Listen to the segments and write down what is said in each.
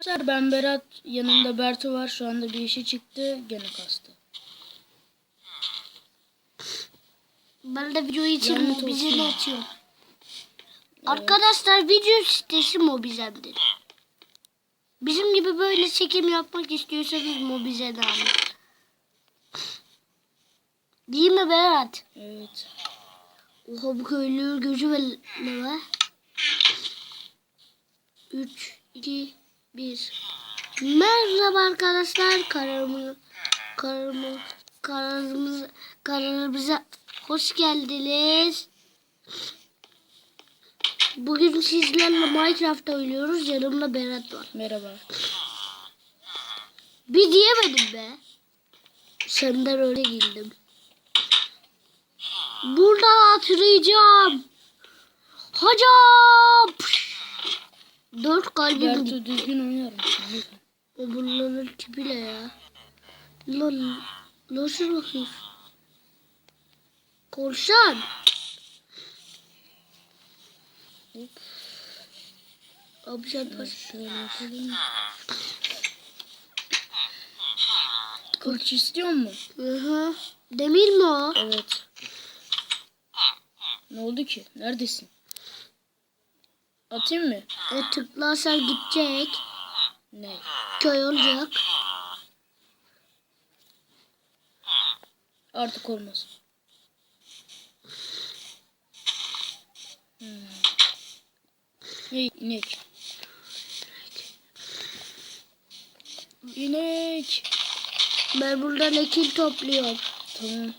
Arkadaşlar ben Berat. Yanımda Bertu var. Şu anda bir işi çıktı. Gene kastı. Ben de video için Lanet Mobizen'i olsun. açıyorum. Arkadaşlar video sitesi Mobizen'dir. Bizim gibi böyle çekim yapmak istiyorsanız Mobizen'i alın. Değil mi Berat? Evet. Oha bu köylü gözü ve ne var? 3, 2, 1. Merhaba arkadaşlar. Kararımı, kararımı, kararımız, kararımıza hoş geldiniz. Bugün sizlerle Minecraft oynuyoruz. Yanımda Berat var. Merhaba. Bir diyemedim be. Senden öyle girdim. Buradan atlayacağım. Hocam. Dört kalbim gitti. Düzgün oynar mısın? Lütfen. O bunların tipi ne ya? Lan nasıl bakayım? Korsan. Abi sen pas. Kılıç istiyor mu? Hı hı. Demir mi o? Evet. Ne oldu ki? Neredesin? Atayım mı? E tıklarsan gidecek. Ne? Köy olacak. Artık olmaz. Hmm. Hey inek. İnek. Ben buradan ekin topluyorum. Tamam.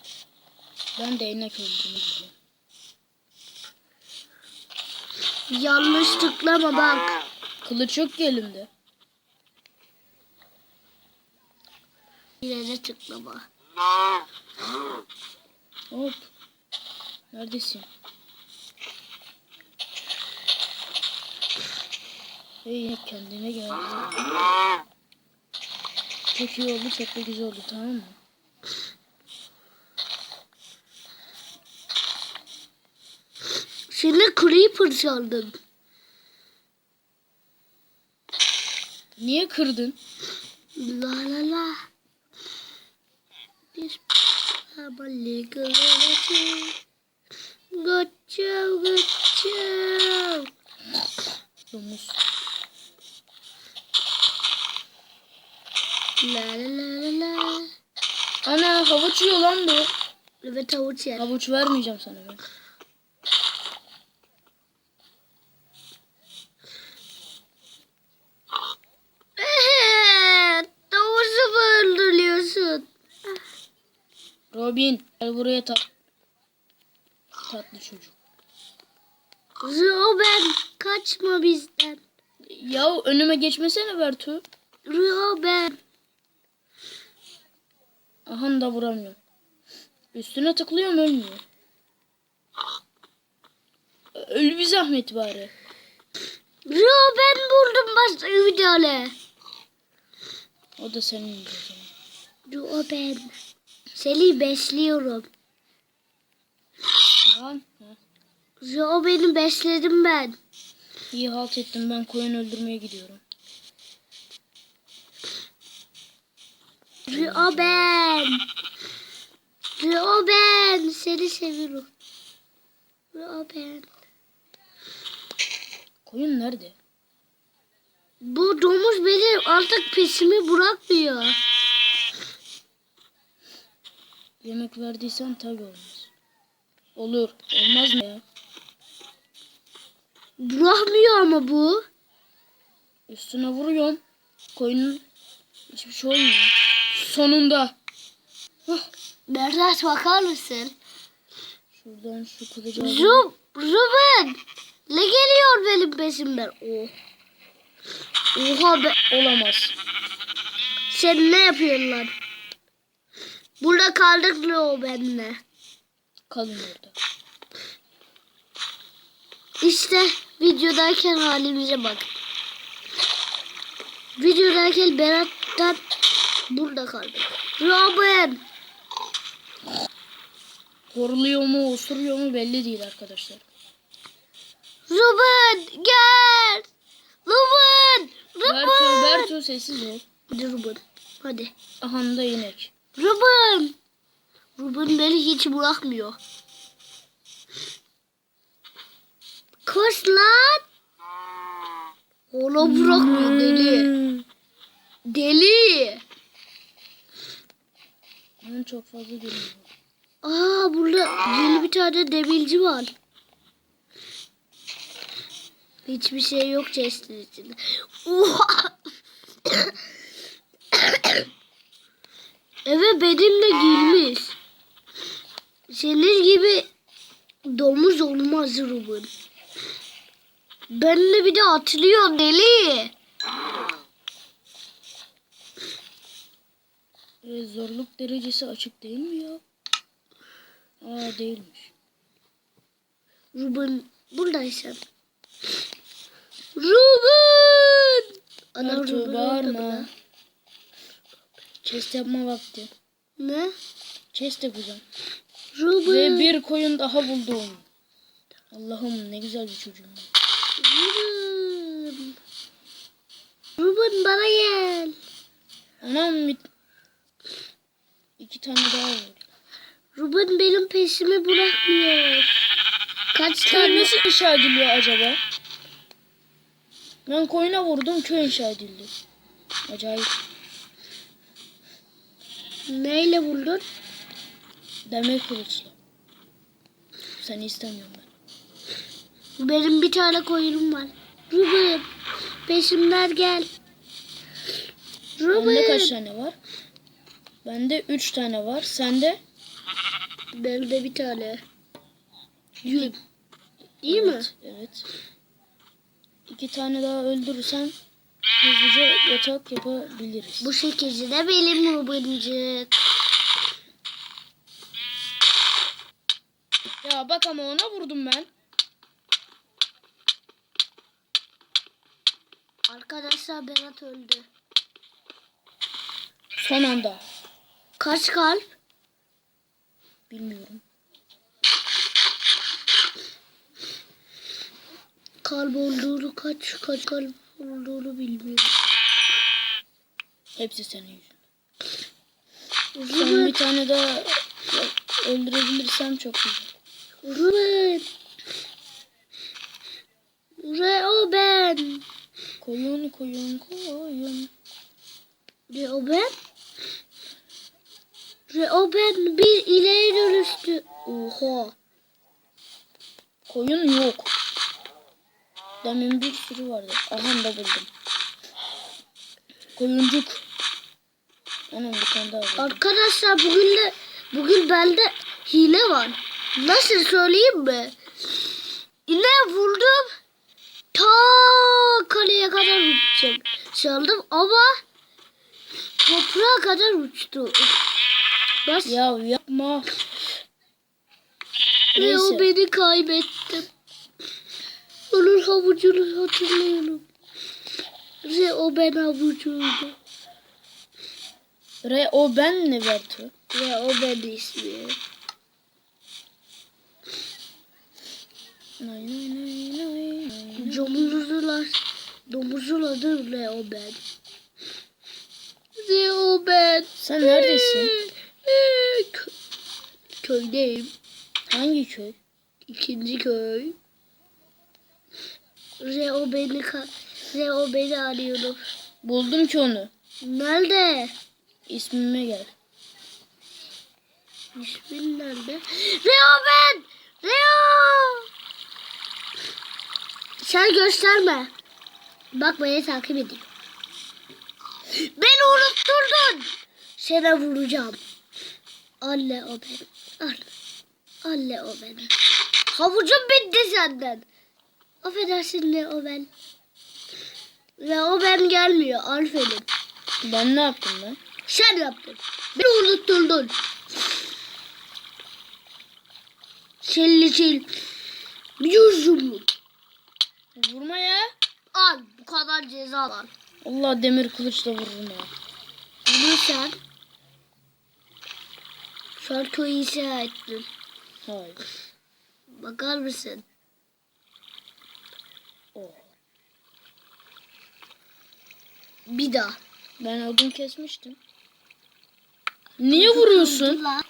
Ben de inek istiyorum. Yanlış tıklama bak. Kılıç yok ki elimde. Yine de tıklama. Hop. Neredesin? İnek kendine gel. Çok iyi oldu, çok da güzel oldu tamam mı? Şimdi creeper çaldım. Niye kırdın? La la la. Bir babali kıvırcı. Goçav goçav. Domuz. La la la la la. Ana havuç yiyor lan bu. Evet havuç yer. Havuç vermeyeceğim sana ben. Evet. Tavuğu mu öldürüyorsun? Robin gel buraya tat. Tatlı çocuk. Ruben kaçma bizden. Ya önüme geçmesene Bertu. Ruben. Aha da vuramıyorum. Üstüne tıklıyorum ölmüyor. Öl bir zahmet bari. Ruben buldum başka bir tane. O da senin o zaman. Ruben. Seni besliyorum. Lan. ha. Ruben'i besledim ben. İyi halt ettim ben koyun öldürmeye gidiyorum. Ruben. Ruben. Seni seviyorum. Ruben. Koyun nerede? Bu domuz beni artık pesimi bırakmıyor. Yemek verdiysen tabi olmaz. Olur. Olmaz mı ya? Bırakmıyor ama bu. Üstüne vuruyorum. Koyunun hiçbir şey olmuyor. Sonunda. Hah. Berdat bakar mısın? Şuradan şu kılıcı alayım. Rub, Ruben. Ne geliyor benim peşimden? Oh. Oha be. Olamaz. Sen ne yapıyorsun lan? Burada kaldık Ruben'le. Kalın orada. İşte videodayken halimize bak. Videodayken Berat'tan burada kaldık. Ruben. Horluyor mu, osuruyor mu belli değil arkadaşlar. Ruben gel. Ruben. Bertu, Ruben. Bertu sessiz ol. Ruben. Hadi. Aha da inek. Ruben. Ruben beni hiç bırakmıyor. Koş lan. Oğlum bırakmıyor deli. Deli. Ben çok fazla görüyorum. Aa burada yeni bir tane demirci var. Hiçbir şey yok chest'in içinde. Oha! Eve benimle girmiş. Senin gibi domuz olmaz Ruben. Benle bir de atlıyor deli. E, zorluk derecesi açık değil mi ya? Aa değilmiş. Ruben buradaysan. Ruben! Ana Ruben bağırma. Chest yapma vakti. Ne? Chest yapacağım. Ve Ruben. bir koyun daha buldum. Allah'ım ne güzel bir çocuğum. Ruben. Ruben bana gel. Anam iki tane daha var. Ruben benim peşimi bırakmıyor. Kaç Köy tane? nasıl inşa ediliyor acaba? Ben koyuna vurdum köy inşa edildi. Acayip. Neyle vurdun? Demir kılıçla. Seni istemiyorum ben. Benim bir tane koyunum var. Ruben. Peşimden gel. Bende kaç Ruben. tane var? Bende üç tane var. Sende? Bende bir tane. Yün. Değil mi? evet, Evet. İki tane daha öldürürsen hızlıca yatak yapabiliriz. Bu şekilde de benim Rubencik. Ya bak ama ona vurdum ben. Arkadaşlar Berat öldü. Son anda. Kaç kalp? Bilmiyorum. Kalp olduğunu kaç kaç kalp olduğunu bilmiyorum. Hepsi senin yüzünden. Ruben, bir tane daha öldürebilirsem çok güzel. Ruben. Reo ben. Koyun koyun koyun. Reo ben. Reo ben bir ileri dönüştü. Oha. Koyun yok. Demin bir sürü vardı. Aha da buldum. Koyuncuk. Onun bir tane daha var. Arkadaşlar bugün de bugün bende hile var. Nasıl söyleyeyim mi? Yine vurdum. Ta kaleye kadar uçacağım. Çaldım ama toprağa kadar uçtu. Bas. Ya yapma. Ve o beni kaybettim. Onun havucunu hatırlıyorum. Ve o ben havucuydu. Re o ben ne Bertu? Ve o ben ismi. Nay nay nay nay. Domuzlar, domuzun adı Leo Ben. Leo Ben. Sen neredesin? Kö- Köydeyim. Hangi köy? İkinci köy. Leo beni Leo beni arıyorum. Buldum ki onu. Nerede? İsmime gel. İsmin nerede? Leo ben! Leo! Sen gösterme. Bak beni takip ediyor. Beni unutturdun. Seni vuracağım. Anne o benim. Anne. Anne o benim. Havucum bitti senden. Affedersin ne o ben. Ve o ben gelmiyor. Alfe'nin. Ben ne yaptım ben? Sen yaptın. Beni unutturdun. Senin için yüz yumruk. Vurma ya. Al bu kadar ceza var. Allah demir kılıçla vururum ya. Bunu sen şarkıyı inşa ettin. Hayır. Bakar mısın? Oh. Bir daha. Ben odun kesmiştim. Niye vuruyorsun? La.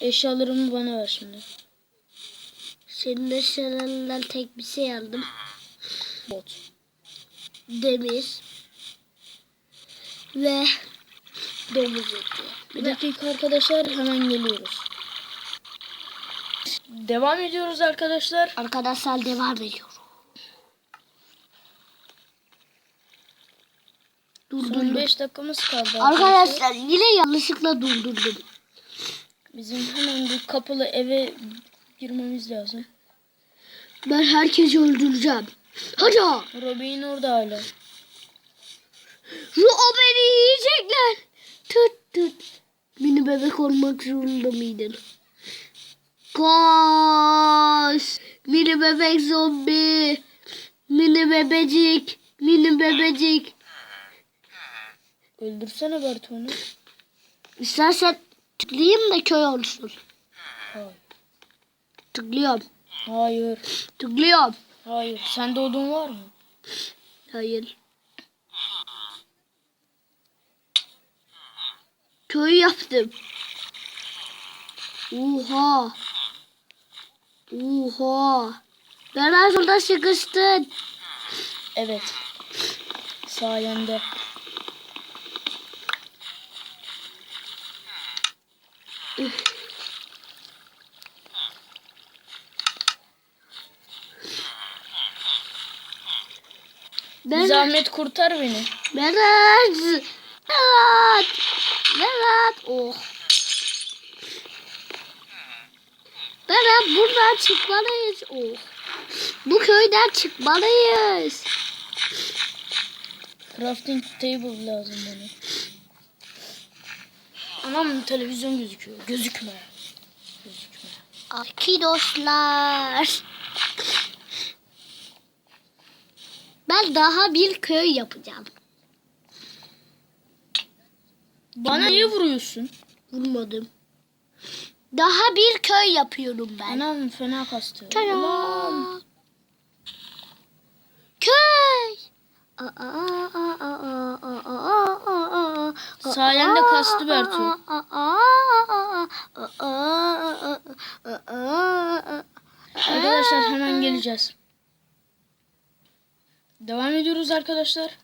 Eşyalarımı bana ver şimdi. Senin eşyalarından tek bir şey aldım. Bot. Demir. Ve domuz eti. Bir dakika arkadaşlar hemen geliyoruz. Devam ediyoruz arkadaşlar. Arkadaşlar devam ediyor. Son Durdurdum. 5 dakikamız kaldı Arkadaşlar yine yanlışlıkla durdurdum. Bizim hemen bir kapılı eve girmemiz lazım. Ben herkesi öldüreceğim. Hadi. Robin orada hala. Beni yiyecekler. Tut tut. Mini bebek olmak zorunda mıydın? Koş. Mini bebek zombi. Mini bebecik. Mini bebecik. Öldürsene Bert onu. İstersen tıklayayım da köy olsun. Hayır. Tıklıyorum. Hayır. Tıklıyorum. Hayır. Sende odun var mı? Hayır. Köy yaptım. Oha. Oha. Ben aslında sıkıştın. Evet. Sayende. Ben, Zahmet kurtar beni. Berat. Berat. Berat. Oh. Berat buradan çıkmalıyız. Oh. Bu köyden çıkmalıyız. Crafting table lazım bana. Anam televizyon gözüküyor. Gözükme. Gözükme. Arkadaşlar. Ben daha bir köy yapacağım. Bana niye vuruyorsun? Vurmadım. Daha bir köy yapıyorum ben. Anam fena kastı. Köy. Sayende kastı Bertu. Arkadaşlar hemen geleceğiz. Devam ediyoruz arkadaşlar.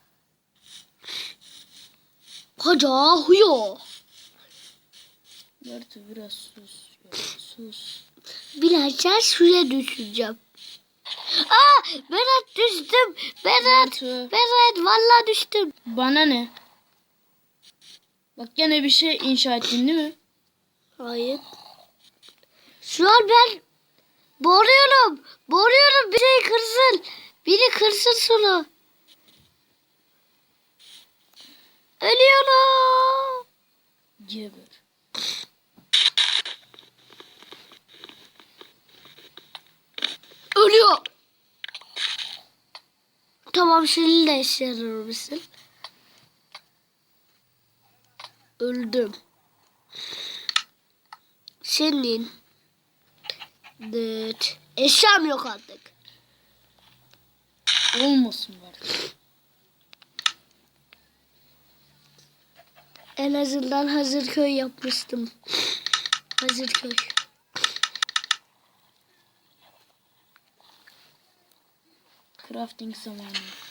Koca huyo. Bertu biraz sus. ya, sus. Birazdan suya düşeceğim. Aa, Berat düştüm. Berat. Berat vallahi düştüm. Bana ne? Bak gene bir şey inşa ettin değil mi? Hayır. Şu an ben boğuluyorum. Boğuluyorum. Bir şey kırsın. Biri kırsın şunu. Ölüyorum. Geber. De işe yarar mısın? Öldüm. Senin. Dıt. Eşyam yok artık. Olmasın Bertu. En azından hazır köy yapmıştım. Hazır köy. Crafting zamanı.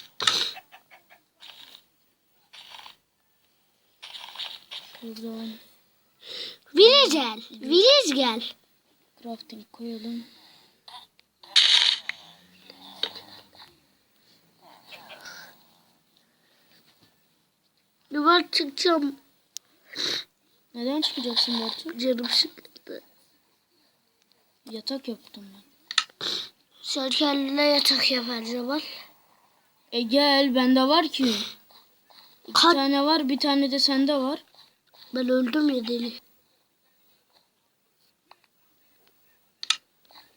Şuradan Village gel. Village gel. crafting koyalım. Ben çıkacağım. Neden çıkacaksın Bertu? Canım sıkıldı. Yatak yaptım ben. Sen kendine yatak yap her zaman. E gel bende var ki. İki Kaç- tane var bir tane de sende var. Ben öldüm ya deli.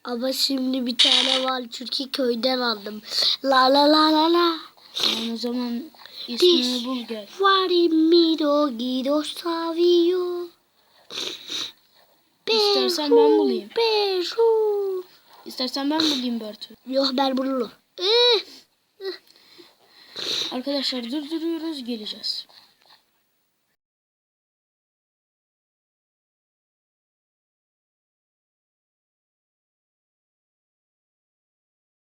Ama şimdi bir tane var çünkü köyden aldım. La la la la la. Tamam o zaman ismini bul gel. Farimiro Guido Savio. İstersen ben bulayım. Peru. İstersen ben bulayım Bertu. Yok ben bulurum. Arkadaşlar durduruyoruz geleceğiz.